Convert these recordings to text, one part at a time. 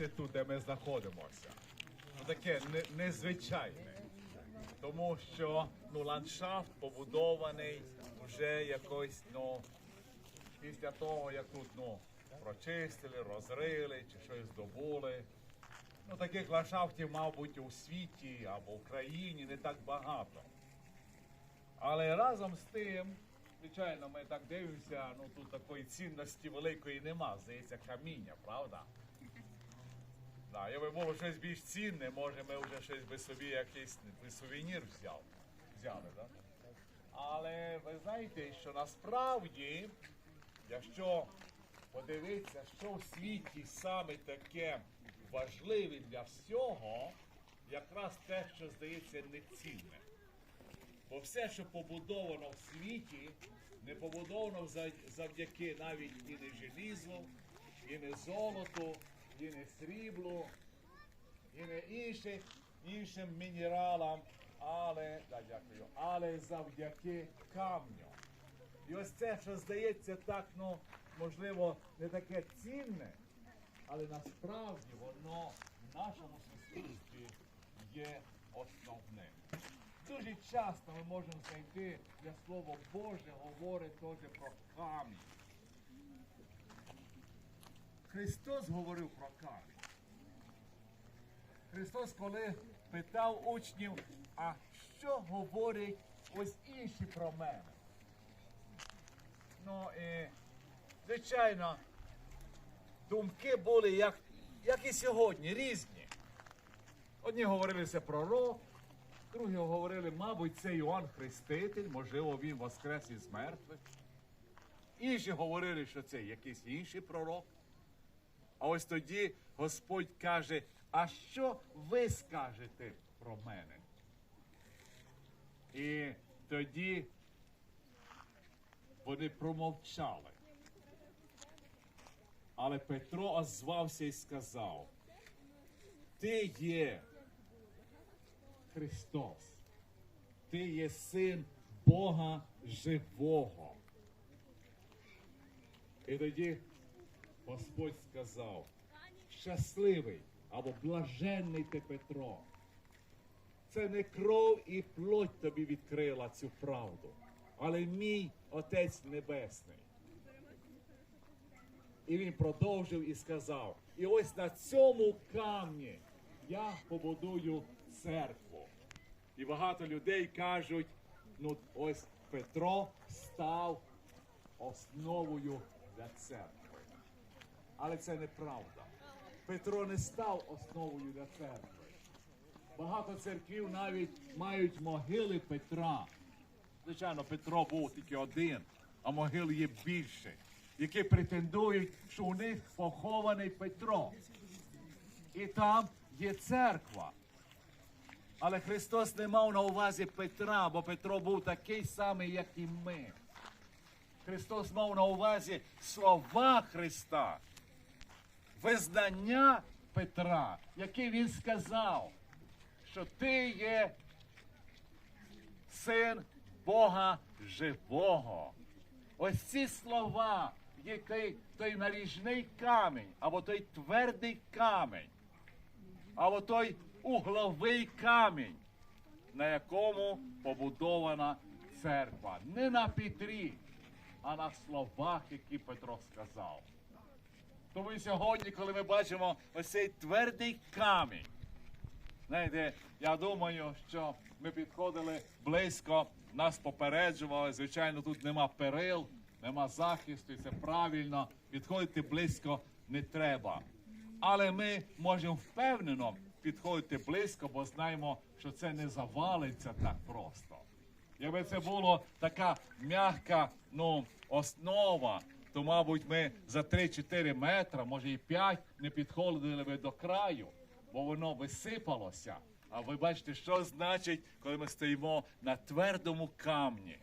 місце тут, де ми знаходимося. Ну, таке не- незвичайне. Тому що ну, ландшафт побудований вже якось, ну, після того, як тут ну, прочистили, розрили чи щось здобули. Ну, таких ландшафтів, мабуть, у світі або в країні не так багато. Але разом з тим, звичайно, ми так дивимося, ну тут такої цінності великої нема, здається, каміння, правда? Да, якби було щось більш цінне, може ми вже щось би собі якийсь би сувенір взяв, взяли, да? Але ви знаєте, що насправді, якщо подивитися, що в світі саме таке важливе для всього, якраз те, що здається нецінне. Бо все, що побудовано в світі, не побудовано завдяки навіть і не желізу, і не золоту, і не сріблу, і не інших, іншим мінералам, але, да, дякую, але завдяки камню. І ось це, що здається так, ну, можливо, не таке цінне, але насправді воно в нашому суспільстві є основним. Дуже часто ми можемо знайти, де Слово Боже говорить теж про камінь. Христос говорив про камінь. Христос, коли питав учнів, а що говорять ось інші про мене? Ну, і, звичайно, думки були, як, як і сьогодні, різні. Одні говорили це пророк, другі говорили, мабуть, це Іоанн Хреститель, можливо, він воскрес із мертвих. Інші говорили, що це якийсь інший пророк. А ось тоді Господь каже, а що ви скажете про мене? І тоді вони промовчали. Але Петро озвався і сказав: Ти є Христос, ти є син Бога живого. І тоді Господь сказав, щасливий або блаженний ти Петро. Це не кров і плоть тобі відкрила цю правду, але мій Отець Небесний. І він продовжив і сказав: І ось на цьому камні я побудую церкву. І багато людей кажуть: ну ось Петро став основою для церкви. Але це неправда. Петро не став основою для церкви. Багато церквів навіть мають могили Петра. Звичайно, Петро був тільки один, а могил є більше, які претендують, що у них похований Петро. І там є церква. Але Христос не мав на увазі Петра, бо Петро був такий самий, як і ми. Христос мав на увазі слова Христа, визнання Петра, яке він сказав, що ти є син Бога живого. Ось ці слова той, той наріжний камінь, або той твердий камінь, або той угловий камінь, на якому побудована церква. Не на Петрі, а на словах, які Петро сказав. Тому і сьогодні, коли ми бачимо ось цей твердий камінь, знаєте, я думаю, що ми підходили близько, нас попереджували. Звичайно, тут нема перил, нема захисту, і це правильно. Підходити близько не треба. Але ми можемо впевнено підходити близько, бо знаємо, що це не завалиться так просто. Якби це була така м'яка ну, основа, то, мабуть, ми за 3-4 метри, може і 5, не підходили би до краю, бо воно висипалося. А ви бачите, що значить, коли ми стоїмо на твердому камні.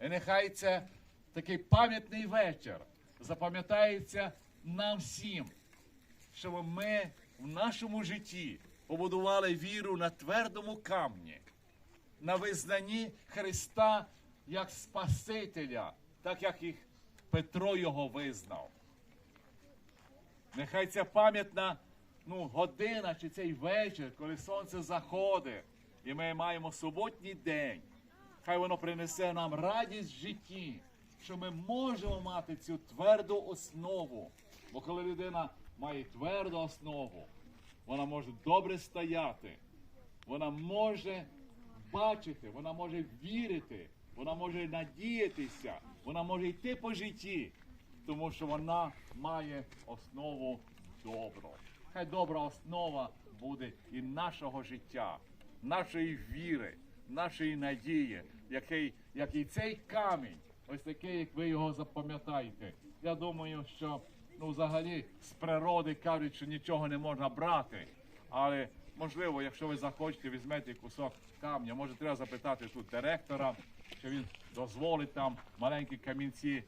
І нехай це такий пам'ятний вечір запам'ятається нам всім, щоб ми в нашому житті побудували віру на твердому камні на визнанні Христа як Спасителя, так як і Петро його визнав. Нехай ця пам'ятна ну, година чи цей вечір, коли сонце заходить, і ми маємо суботній день. Хай воно принесе нам радість в житті, що ми можемо мати цю тверду основу. Бо коли людина має тверду основу, вона може добре стояти, вона може бачити, вона може вірити, вона може надіятися, вона може йти по житті, тому що вона має основу добру. Хай добра основа буде і нашого життя, нашої віри, нашої надії, який, як і цей камінь, ось такий, як ви його запам'ятаєте. Я думаю, що ну, взагалі з природи кажуть, що нічого не можна брати. Але можливо, якщо ви захочете, візьмете кусок камня, може треба запитати тут директора, чи він дозволить там маленькі камінці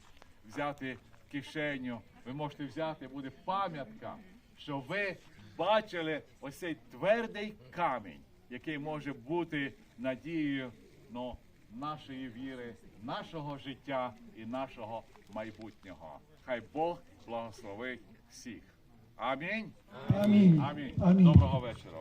взяти кишеню. Ви можете взяти, буде пам'ятка, що ви бачили ось цей твердий камінь, який може бути надією ну, нашої віри, нашого життя і нашого майбутнього. Хай Бог благословить всіх. Амінь. Амінь. Амінь. Амінь. Доброго вечора.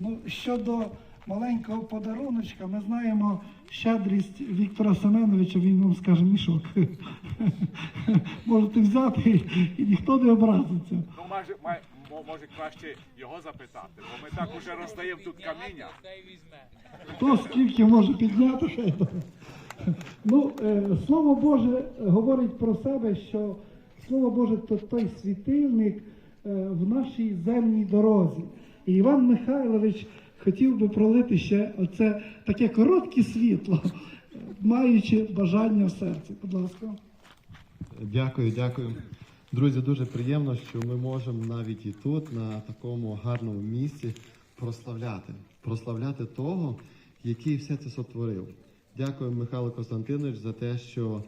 Ну, щодо маленького подаруночка, ми знаємо щедрість Віктора Семеновича, він вам скаже мішок. Можете взяти і ніхто не образиться. Ну, може, май- може краще його запитати, бо ми так уже роздаємо тут каміння. Хто скільки може підняти? Ну, е, Слово Боже говорить про себе, що Слово Боже то той світильник в нашій земній дорозі. І Іван Михайлович хотів би пролити ще оце таке коротке світло, е, маючи бажання в серці. Будь ласка. Дякую, дякую. Друзі, дуже приємно, що ми можемо навіть і тут, на такому гарному місці, прославляти. Прославляти того, який все це сотворив. Дякую, Михайло Константинович, за те, що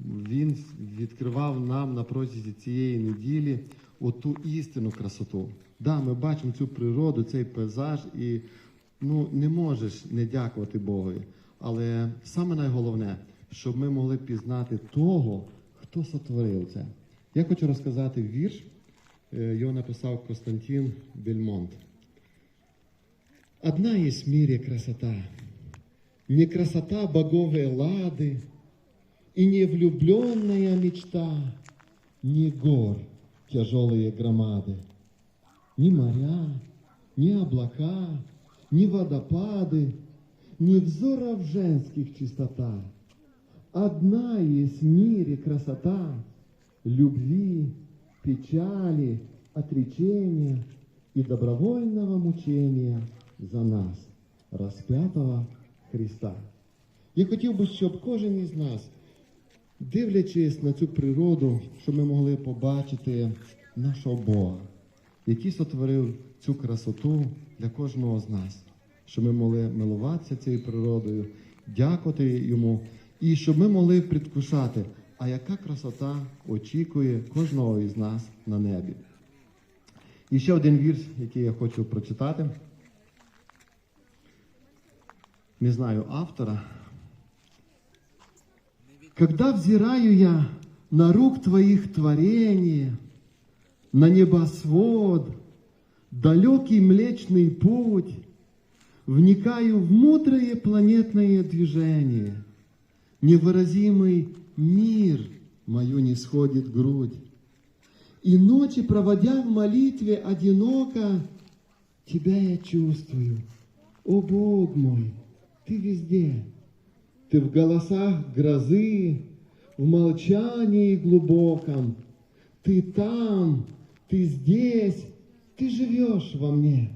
він відкривав нам на протязі цієї неділі оту істинну красоту. Да, ми бачимо цю природу, цей пейзаж, і ну, не можеш не дякувати Богові. Але саме найголовне, щоб ми могли пізнати того, хто сотворив це. Я хочу розказати вірш. Е, Його написав Константин Бельмонт. Одна есть в мире красота. Не красота боговой лады, и не влюбленная мечта, ни гор тяжелые громады, ни моря, ни облака, ни водопады, ни взоров женских чистота. Одна есть в мире красота любви, печали, отречения и добровольного мучения за нас, распятого Христа. Я хотів би, щоб кожен із нас, дивлячись на цю природу, щоб ми могли побачити нашого Бога, який сотворив цю красоту для кожного з нас, щоб ми могли милуватися цією природою, дякувати йому, і щоб ми могли предвкушати, а яка красота очікує кожного із нас на небі. І ще один вірш, який я хочу прочитати. Не знаю автора. Когда взираю я на рук Твоих творения, на небосвод, далекий млечный путь, вникаю в мудрое планетное движение. Невыразимый мир мою не сходит грудь. И ночи, проводя в молитве одиноко, Тебя я чувствую, о Бог мой, Ты везде. Ты в голосах грозы, в молчании глубоком. Ты там, ты здесь, ты живешь во мне.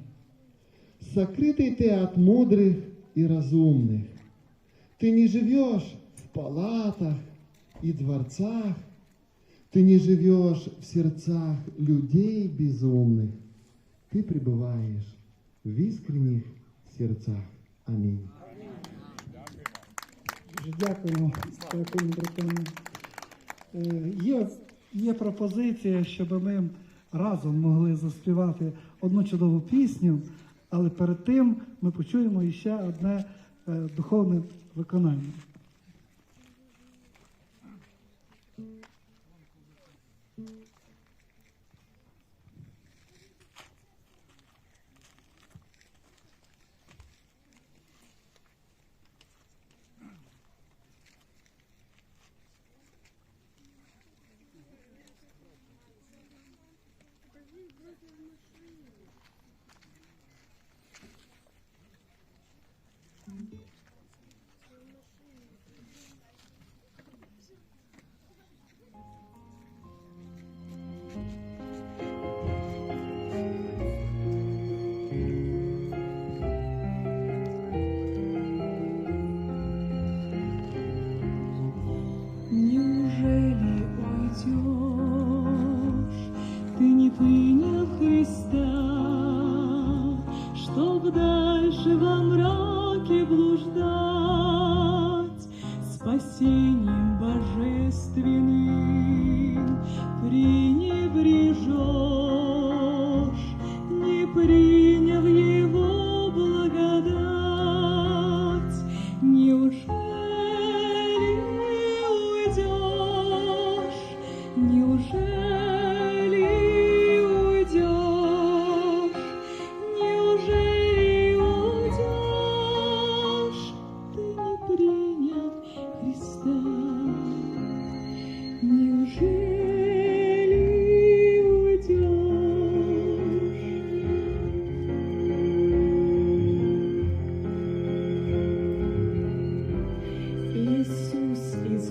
Сокрытый ты от мудрых и разумных. Ты не живешь в палатах и дворцах. Ты не живешь в сердцах людей безумных. Ты пребываешь в искренних сердцах. Аминь. Дякуємо, дякуємо, братами. Е, Є, є пропозиція, щоб ми разом могли заспівати одну чудову пісню, але перед тим ми почуємо іще одне е, духовне виконання.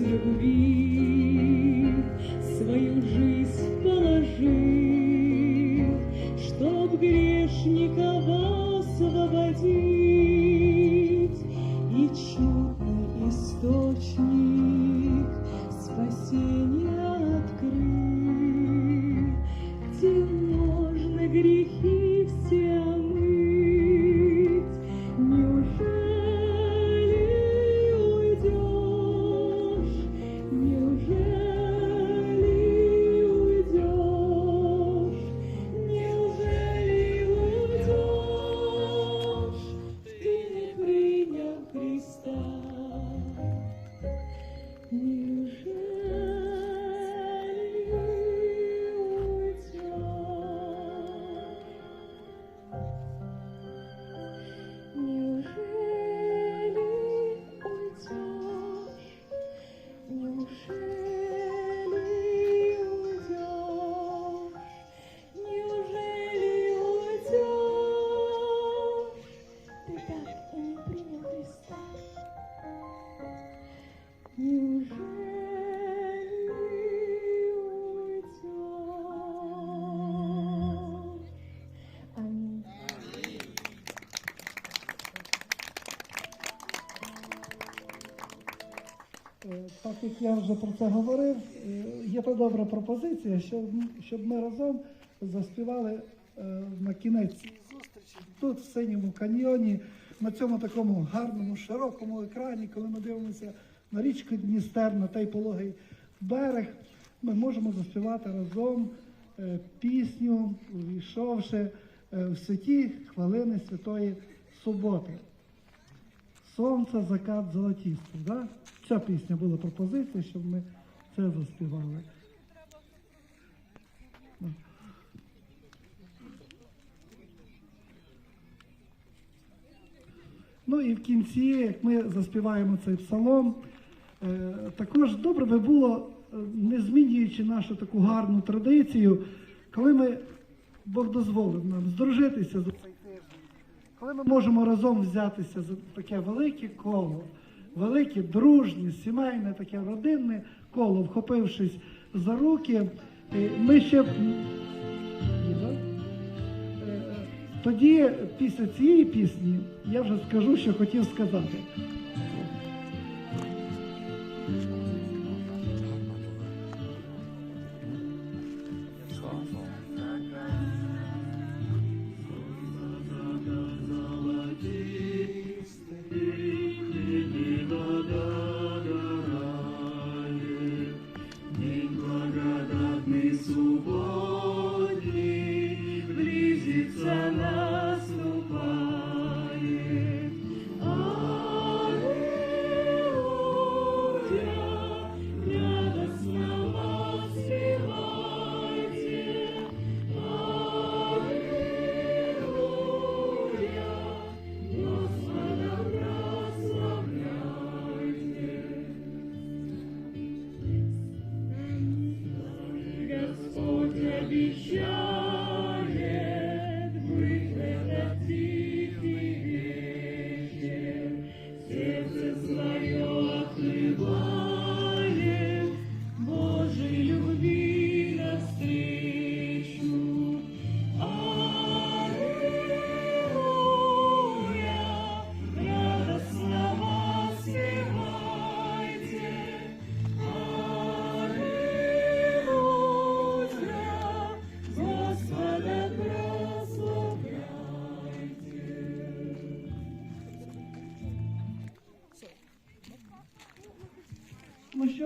seguro. Як я вже про це говорив, е, є та добра пропозиція, щоб, щоб ми разом заспівали е, на кінець зустрічі тут, в синьому каньйоні, на цьому такому гарному, широкому екрані, коли ми дивимося на річку Дністер, на той пологий берег, ми можемо заспівати разом е, пісню, увійшовши в святі хвилини Святої Суботи. Сонце, закат золотістий. Да? Ця пісня була пропозиція, щоб ми це заспівали. Ну і в кінці, як ми заспіваємо цей псалом, е, також добре би було, е, не змінюючи нашу таку гарну традицію, коли ми Бог дозволив нам здружитися за цей тиждень, коли ми можемо разом взятися за таке велике коло, велике, дружнє, сімейне, таке родинне коло, вхопившись за руки, е, ми ще. да? Е, Тоді, після цієї пісні, я вже скажу, що хотів сказати.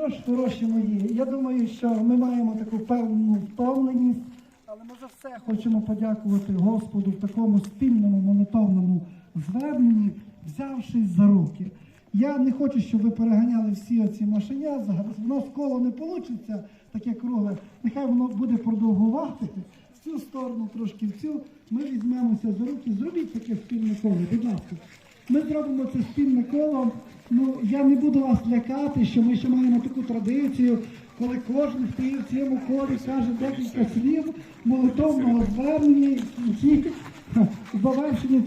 Що ж, хороші мої, я думаю, що ми маємо таку певну втомленість, але ми за все хочемо подякувати Господу в такому спільному молитовному зверненні, взявшись за руки. Я не хочу, щоб ви переганяли всі оці машиня. Зараз у нас коло не вийде, таке кругле. Нехай воно буде продовгувати в цю сторону, трошки в цю. Ми візьмемося за руки. Зробіть таке спільне коло, будь ласка. Ми зробимо це спільне коло. Ну, я не буду вас лякати, що ми ще маємо таку традицію, коли кожен стоїть в цьому колі, каже декілька слів молитовного звернення і в кінці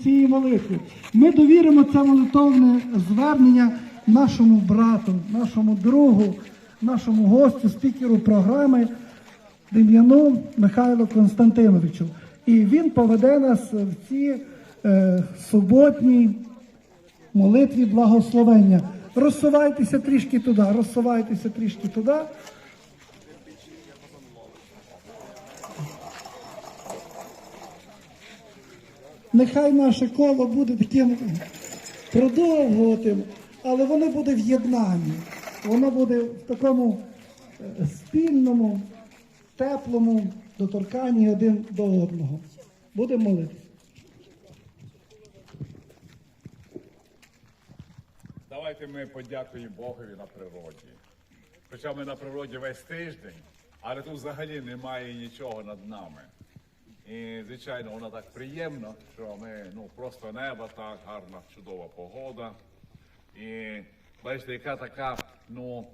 цієї молитви. Ми довіримо це молитовне звернення нашому брату, нашому другу, нашому гостю, спікеру програми Дем'яну Михайлу Константиновичу. І він поведе нас в ці е, суботні молитві благословення. Розсувайтеся трішки туди, розсувайтеся трішки туди. Нехай наше коло буде таким продовгуватим, але воно буде в єднанні. Воно буде в такому е, спільному, теплому доторканні один до одного. Будемо молитися. Давайте ми подякуємо Богові на природі. Хоча ми на природі весь тиждень, але тут взагалі немає нічого над нами. І, звичайно, воно так приємно, що ми ну, просто небо так, гарна, чудова погода. І бачите, яка така ну,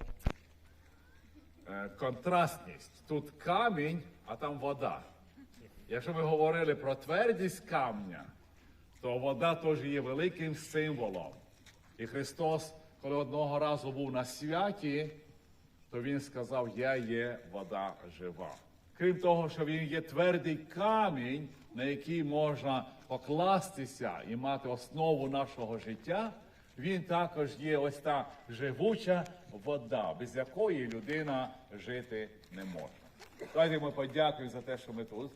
е, контрастність. Тут камінь, а там вода. Якщо ми говорили про твердість камня, то вода теж є великим символом. І Христос, коли одного разу був на святі, то Він сказав, я є вода жива. Крім того, що він є твердий камінь, на який можна покластися і мати основу нашого життя, він також є ось та живуча вода, без якої людина жити не може. Давайте ми подякуємо за те, що ми тут.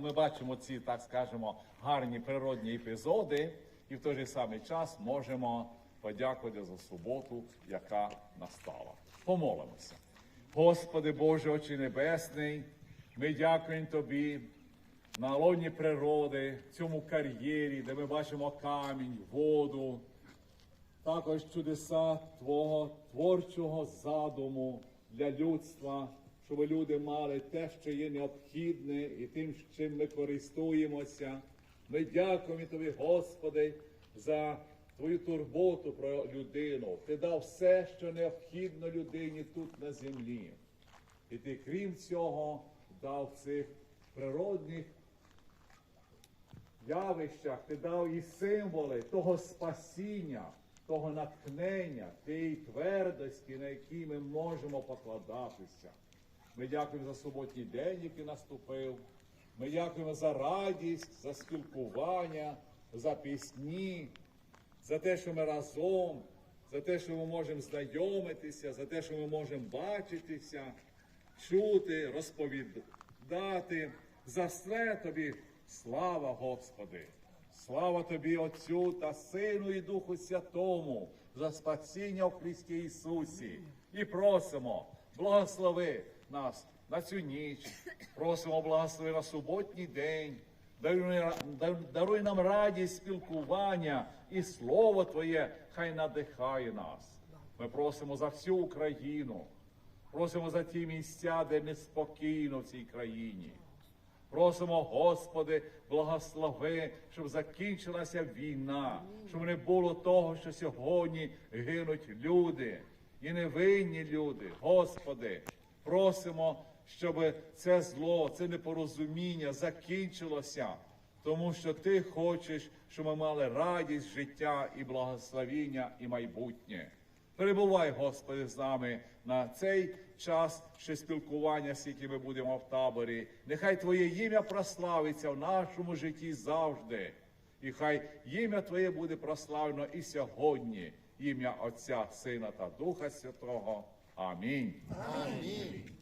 Ми бачимо ці, так скажемо, гарні природні епізоди, і в той же самий час можемо подякувати за суботу, яка настала. Помолимося. Господи Боже, Очі Небесний, ми дякуємо Тобі на лоні природи, в цьому кар'єрі, де ми бачимо камінь, воду, також чудеса Твого творчого задуму для людства, щоб люди мали те, що є необхідне, і тим, чим ми користуємося. Ми дякуємо Тобі, Господи, за Твою турботу про людину. Ти дав все, що необхідно людині тут на землі. І ти, крім цього, дав цих природних явищах, ти дав і символи того спасіння, того натхнення, тієї твердості, на якій ми можемо покладатися. Ми дякуємо за суботній день, який наступив. Ми дякуємо за радість, за спілкування, за пісні, за те, що ми разом, за те, що ми можемо знайомитися, за те, що ми можемо бачитися, чути, розповідати. За все тобі слава, Господи! Слава тобі, Отцю та Сину і Духу Святому, за спасіння в Христі Ісусі. І просимо, благослови нас на цю ніч, просимо благослови на суботній день. Даруй, нам радість спілкування і Слово Твоє хай надихає нас. Ми просимо за всю Україну, просимо за ті місця, де неспокійно в цій країні. Просимо, Господи, благослови, щоб закінчилася війна, щоб не було того, що сьогодні гинуть люди і невинні люди. Господи, просимо, щоб це зло, це непорозуміння закінчилося, тому що Ти хочеш, щоб ми мали радість життя і благословіння і майбутнє. Перебувай, Господи, з нами на цей час ще спілкування, скільки ми будемо в таборі. Нехай Твоє ім'я прославиться в нашому житті завжди. І хай ім'я Твоє буде прославлено і сьогодні. Ім'я Отця, Сина та Духа Святого. Амінь. Аминь.